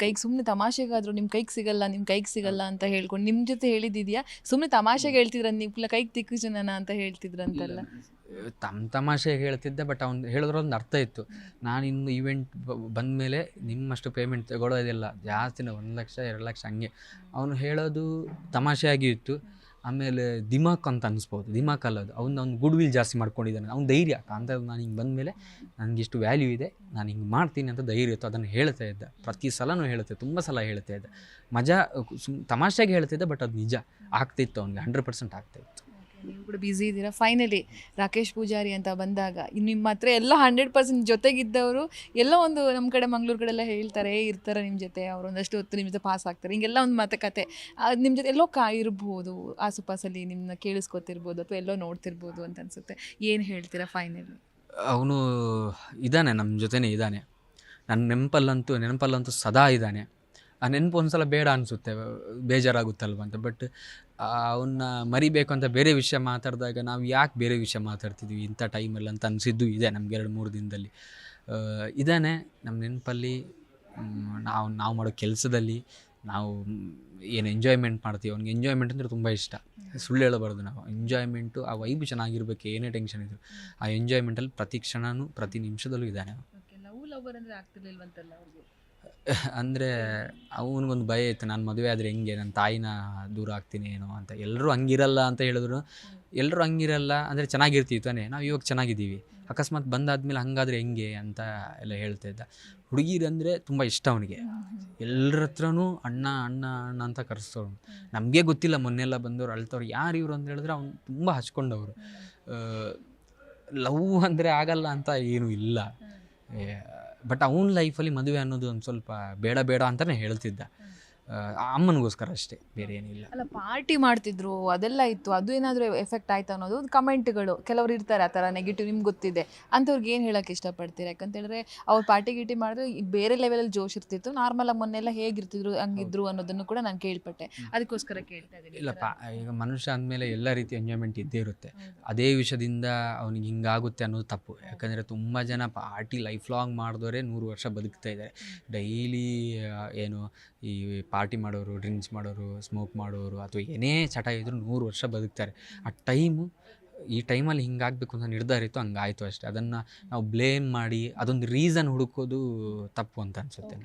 ಕೈಗೆ ಸುಮ್ಮನೆ ತಮಾಷೆಗಾದ್ರು ನಿಮ್ಮ ಕೈಗೆ ಸಿಗಲ್ಲ ನಿಮ್ಮ ಕೈಗೆ ಸಿಗಲ್ಲ ಅಂತ ಹೇಳ್ಕೊಂಡು ನಿಮ್ಮ ಜೊತೆ ಹೇಳಿದ್ದಿದ್ಯಾ ಸುಮ್ಮನೆ ತಮಾಷೆಗೆ ಹೇಳ್ತಿದ್ರ ನೀವು? ಕೈಗೆ ತಿಕ್ಕು ಜನನ ಅಂತ ಹೇಳ್ತಿದ್ರಂತಲ್ಲ. ತಮ್ಮ ತಮಾಷೆ ಹೇಳ್ತಿದ್ದೆ ಬಟ್ ಅವ್ನು ಹೇಳಿದ್ರೊಂದು ಅರ್ಥ ಇತ್ತು. ನಾನು ಇನ್ನು ಈವೆಂಟ್ ಬಂದ ಮೇಲೆ ನಿಮ್ಮಷ್ಟು ಪೇಮೆಂಟ್ ತಗೊಳ್ಳೋದಿಲ್ಲ ಜಾಸ್ತಿನೇ ಒಂದು ಲಕ್ಷ, ಎರಡು ಲಕ್ಷ ಹಂಗೆ. ಅವನು ಹೇಳೋದು ತಮಾಷೆಯಾಗಿ ಇತ್ತು. ಆಮೇಲೆ ದಿಮಾಕ್ ಅಂತ ಅನಿಸ್ಬೋದು ದಿಮಾಕ್ ಅಲ್ಲದು ಅವ್ನು ಅವ್ನು ಗುಡ್ ವಿಲ್ ಜಾಸ್ತಿ ಮಾಡ್ಕೊಂಡಿದ್ದಾನೆ. ಅವ್ನು ಧೈರ್ಯ ಅಂತ ನಾನು ಹಿಂಗೆ ಬಂದ ಮೇಲೆ ನನಗಿಷ್ಟು ವ್ಯಾಲ್ಯೂ ಇದೆ, ನಾನು ಹಿಂಗೆ ಮಾಡ್ತೀನಿ ಅಂತ ಧೈರ್ಯ ಇತ್ತು. ಅದನ್ನು ಹೇಳ್ತಾ ಇದ್ದೆ. ಪ್ರತಿ ಸಲನೂ ಹೇಳ್ತೆ ತುಂಬ ಸಲ ಹೇಳ್ತಾ ಇದ್ದೆ. ಮಜಾ ಸುಮ್ ತಮಾಷೆಗೆ ಹೇಳ್ತಿದ್ದೆ ಬಟ್ ಅದು ನಿಜ. ಆಗ್ತಿತ್ತು ಅವ್ನಿಗೆ. ಹಂಡ್ರೆಡ್ ಪರ್ಸೆಂಟ್ ಆಗ್ತಾಯಿತ್ತು ನೀವು ಕೂಡ ಬ್ಯುಸಿ ಇದ್ದೀರಾ? ಫೈನಲಿ ರಾಕೇಶ್ ಪೂಜಾರಿ ಅಂತ ಬಂದಾಗ ನಿಮ್ಮ ಹತ್ರ ಎಲ್ಲ ಹಂಡ್ರೆಡ್ ಪರ್ಸೆಂಟ್ ಜೊತೆಗಿದ್ದವರು ಎಲ್ಲ ಒಂದು ನಮ್ಮ ಕಡೆ ಮಂಗ್ಳೂರು ಕಡೆಲ್ಲ ಹೇಳ್ತಾರೆ "ಏ, ಇರ್ತಾರೆ ನಿಮ್ಮ ಜೊತೆ ಅವ್ರು ಒಂದಷ್ಟು ಹೊತ್ತು ನಿಮ್ಮ ಜೊತೆ ಪಾಸ್ ಆಗ್ತಾರೆ. ಹಿಂಗೆಲ್ಲ ಒಂದು ಮಾತುಕತೆ. ನಿಮ್ಮ ಜೊತೆ ಎಲ್ಲೋ ಕಾಯಿರ್ಬೋದು ಆಸುಪಾಸಲ್ಲಿ ನಿಮ್ಮನ್ನ ಕೇಳಿಸ್ಕೊತಿರ್ಬೋದು ಅಥವಾ ಎಲ್ಲೋ ನೋಡ್ತಿರ್ಬೋದು ಅಂತ ಅನ್ಸುತ್ತೆ. ಏನು ಹೇಳ್ತೀರಾ ಫೈನಲಿ ಅವನು ಇದ್ದಾನೆ ನಮ್ಮ ಜೊತೆನೇ ಇದ್ದಾನೆ ನನ್ನ ನೆನಪಲ್ಲಂತೂ ನೆನಪಲ್ಲಂತೂ ಸದಾ ಇದ್ದಾನೆ ಆ ನೆನಪು ಒಂದ್ಸಲ ಬೇಡ ಅನಿಸುತ್ತೆ, ಬೇಜಾರಾಗುತ್ತಲ್ವ ಅಂತ. ಬಟ್ ಅವನ್ನ ಮರಿಬೇಕು ಅಂತ ಬೇರೆ ವಿಷಯ ಮಾತಾಡಿದಾಗ ನಾವು ಯಾಕೆ ಬೇರೆ ವಿಷಯ ಮಾತಾಡ್ತಿದ್ವಿ ಇಂಥ ಟೈಮಲ್ಲಿ ಅಂತ ಅನಿಸಿದ್ದು ಇದೆ ನಮ್ಗೆ ಎರಡು, ಮೂರು ದಿನದಲ್ಲಿ. ಇದಾನೆ ನಮ್ಮ ನೆನಪಲ್ಲಿ ನಾವು ನಾವು ಮಾಡೋ ಕೆಲಸದಲ್ಲಿ ನಾವು ಏನು ಎಂಜಾಯ್ಮೆಂಟ್ ಮಾಡ್ತೀವಿ. ಅವ್ನಿಗೆ ಎಂಜಾಯ್ಮೆಂಟ್ ಅಂದರೆ ತುಂಬ ಇಷ್ಟ. ಸುಳ್ಳು ಹೇಳಬಾರ್ದು ನಾವು. ಎಂಜಾಯ್ಮೆಂಟು ಆ ವೈಬ್ ಚೆನ್ನಾಗಿರ್ಬೇಕು, ಏನೇ ಟೆನ್ಷನ್ ಇದ್ರು. ಆ ಎಂಜಾಯ್ಮೆಂಟಲ್ಲಿ ಪ್ರತಿ ಕ್ಷಣವೂ ಪ್ರತಿ ನಿಮಿಷದಲ್ಲೂ ಇದ್ದಾನೆ ಅಂದರೆ ಅವನಿಗೊಂದು ಭಯ ಇತ್ತು, ನಾನು ಮದುವೆ ಆದರೆ ಹೆಂಗೆ? ನನ್ನ ತಾಯಿನ ದೂರ ಆಗ್ತೀನಿ ಏನೋ ಅಂತ. ಎಲ್ಲರೂ ಹಂಗಿರಲ್ಲ ಅಂತ ಹೇಳಿದ್ರು. ಎಲ್ಲರೂ ಹಂಗಿರಲ್ಲ ಅಂದರೆ ಚೆನ್ನಾಗಿರ್ತೀವಿ ತಾನೇ. ನಾವು ಇವಾಗ ಚೆನ್ನಾಗಿದ್ದೀವಿ. ಅಕಸ್ಮಾತ್ ಬಂದಾದ್ಮೇಲೆ ಹಂಗಾದ್ರೆ ಹೆಂಗೆ ಅಂತ ಎಲ್ಲ ಹೇಳ್ತಾ ಇದ್ದ. ಹುಡುಗಿರಂದರೆ ತುಂಬ ಇಷ್ಟ ಅವನಿಗೆ. ಎಲ್ಲರ ಹತ್ರನೂ ಅಣ್ಣ ಅಣ್ಣ ಅಣ್ಣ ಅಂತ ಕರೆಸ್ತವ್ರು ನಮಗೆ ಗೊತ್ತಿಲ್ಲ, ಮೊನ್ನೆಲ್ಲ ಬಂದವ್ರು ಅಳ್ತವ್ರು ಯಾರು ಇವರು ಅಂತ ಹೇಳಿದ್ರೆ ಅವ್ನು ತುಂಬ ಹಚ್ಕೊಂಡವರು. ಲವ್ ಅಂದರೆ ಆಗಲ್ಲ ಅಂತ ಏನೂ ಇಲ್ಲ. ಬಟ್ ಅವನ ಲೈಫಲ್ಲಿ ಮದುವೆ ಅನ್ನೋದು ಒಂದು ಸ್ವಲ್ಪ ಬೇಡ ಬೇಡ ಅಂತಲೇ ಹೇಳ್ತಿದ್ದ. ಅಮ್ಮನಿಗೋಸ್ಕರ ಅಷ್ಟೇ ಬೇರೆ ಏನಿಲ್ಲ. ಅಲ್ಲ ಪಾರ್ಟಿ ಮಾಡ್ತಿದ್ರು ಅದೆಲ್ಲ ಇತ್ತು ಅದು ಏನಾದರೂ ಎಫೆಕ್ಟ್ ಆಯ್ತು ಅನ್ನೋದು ಒಂದು ಕಮೆಂಟ್ಗಳು. ಕೆಲವರು ಇರ್ತಾರೆ ಆ ಥರ ನೆಗೆಟಿವ್ ನಿಮ್ಗೆ ಗೊತ್ತಿದೆ. ಅಂಥವ್ರಿಗೆ ಏನು ಹೇಳೋಕ್ಕೆ ಇಷ್ಟಪಡ್ತೀರಾ? ಯಾಕಂತೇಳಿದ್ರೆ ಅವ್ರು ಪಾರ್ಟಿ ಗೀಟಿ ಮಾಡಿದ್ರೆ ಬೇರೆ ಲೆವೆಲಲ್ಲಿ ಜೋಶ್ ಇರ್ತಿತ್ತು ನಾರ್ಮಲ್ ಮೊನ್ನೆಲ್ಲ ಹೇಗಿರ್ತಿದ್ರು ಹಂಗಿದ್ರು ಅನ್ನೋದನ್ನು ಕೂಡ ನಾನು ಕೇಳ್ಪಟ್ಟೆ. ಅದಕ್ಕೋಸ್ಕರ ಕೇಳ್ತಾ ಇದ್ದೀನಿ ಇಲ್ಲಪ್ಪ ಈಗ ಮನುಷ್ಯ ಅಂದಮೇಲೆ ಎಲ್ಲ ರೀತಿ ಎಂಜಾಯ್ಮೆಂಟ್ ಇದ್ದೇ ಇರುತ್ತೆ. ಅದೇ ವಿಷಯದಿಂದ ಅವ್ನಿಗೆ ಹಿಂಗಾಗುತ್ತೆ ಅನ್ನೋದು ತಪ್ಪು. ಯಾಕಂದರೆ ತುಂಬ ಜನ ಪಾರ್ಟಿ ಲೈಫ್ ಲಾಂಗ್ ಮಾಡಿದವರೇ ನೂರು ವರ್ಷ ಬದುಕ್ತಾ ಇದ್ದಾರೆ. ಡೈಲಿ ಏನು ಈ ಪಾರ್ಟಿ ಮಾಡೋರು, ಡ್ರಿಂಕ್ಸ್ ಮಾಡೋರು, ಸ್ಮೋಕ್ ಮಾಡೋರು ಅಥವಾ ಏನೇ ಚಟ ಇದ್ದರೂ ನೂರು ವರ್ಷ ಬದುಕ್ತಾರೆ. ಆ ಟೈಮು, ಈ ಟೈಮಲ್ಲಿ ಹಿಂಗಾಗಬೇಕು ಅಂತ ನಿರ್ಧಾರ ಇತ್ತು, ಹಂಗಾಯ್ತು ಅಷ್ಟೇ. ಅದನ್ನು ನಾವು ಬ್ಲೇಮ್ ಮಾಡಿ ಅದೊಂದು ರೀಸನ್ ಹುಡುಕೋದು ತಪ್ಪು ಅಂತ ಅನಿಸುತ್ತೆ.